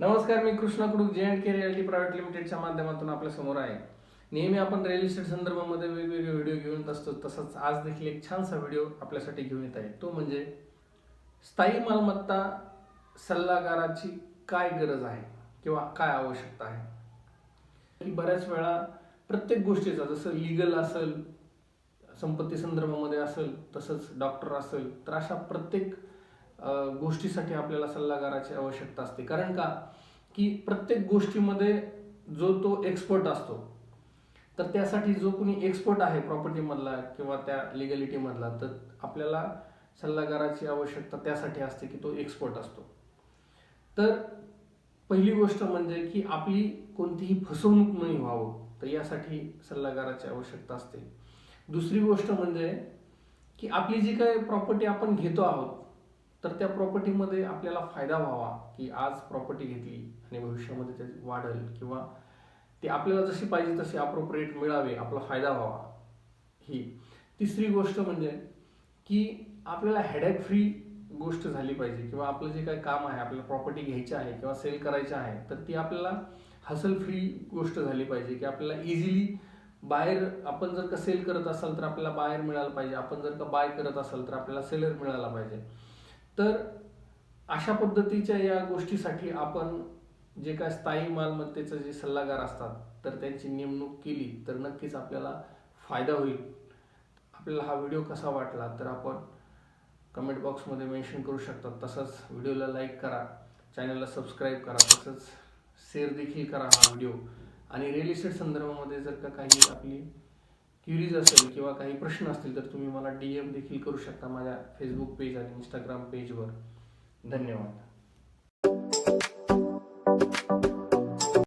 नमस्कार मी Krishna Kuduk J and K reality private लिमिटेडच्या माध्यमातून आपल्यासमोर आहे. नेहमी आपण रिअल इस्टेट संदर्भामध्ये वेगवेगळे व्हिडिओ घेऊन येत असतो. तसंच आज देखील एक छानसा व्हिडिओ आपल्यासाठी घेऊन येत आहे. तो म्हणजे स्थायी मालमत्ता सल्लागाराची काय गरज आहे? किंवा काय आवश्यकता आहे? की बऱ्याच वेळा प्रत्येक गोष्टीचा जसं लिगल असेल संपत्ती संदर्भामध्ये असेल तसंच डॉक्टर असेल तर अशा प्रत्येक गोष्टीसाठी आपल्याला सल्लागाराची आवश्यकता असते. कारण का? की प्रत्येक गोष्टीमध्ये जो तो एक्सपर्ट असतो तर त्यासाठी जो कोणी एक्सपर्ट आहे प्रॉपर्टीमधला किंवा त्या लिगॅलिटीमधला तर आपल्याला सल्लागाराची आवश्यकता त्यासाठी असते की तो एक्सपर्ट असतो. तर पहिली गोष्ट म्हणजे की आपली कोणतीही फसवणूक नाही व्हावं तर यासाठी सल्लागाराची आवश्यकता असते. दुसरी गोष्ट म्हणजे की आपली जी काही प्रॉपर्टी आपण घेतो आहोत तर त्या प्रॉपर्टीमध्ये आपल्याला फायदा व्हावा की आज प्रॉपर्टी घेतली आणि भविष्यामध्ये त्याची वाढेल किंवा ती आपल्याला जशी पाहिजे तशी अप्रोप्रिएट मिळावे आपला फायदा व्हावा. ही तिसरी गोष्ट म्हणजे की आपल्याला हेडॅक फ्री गोष्ट झाली पाहिजे किंवा आपलं जे काही काम आहे आपल्याला प्रॉपर्टी घ्यायची आहे किंवा सेल करायची आहे तर ती आपल्याला हसल फ्री गोष्ट झाली पाहिजे की आपल्याला इझिली बाहेर आपण जर का सेल करत असाल तर आपल्याला बाहेर मिळालं पाहिजे आपण जर का बाय करत असाल तर आपल्याला सेलर मिळाला पाहिजे. तर अशा पद्धतीच्या या गोष्टीसाठी आपण जे काय स्थायी मालमत्तेचं जे सल्लागार असतात तर त्यांची नेमणूक केली तर नक्कीच आपल्याला फायदा होईल. आपल्याला हा व्हिडिओ कसा वाटला तर आपण कमेंट बॉक्समध्ये मेन्शन करू शकतात तसंच व्हिडिओला लाईक करा चॅनलला सबस्क्राईब करा तसंच शेअर देखील करा हा व्हिडिओ. आणि रिअल इस्टेट संदर्भामध्ये जर का काही आपली क्युरीज असेल किंवा काही प्रश्न असतील तर तुम्ही मला डी एम देखील करू शकता माझ्या फेसबुक पेज आणि इंस्टाग्राम पेजवर धन्यवाद.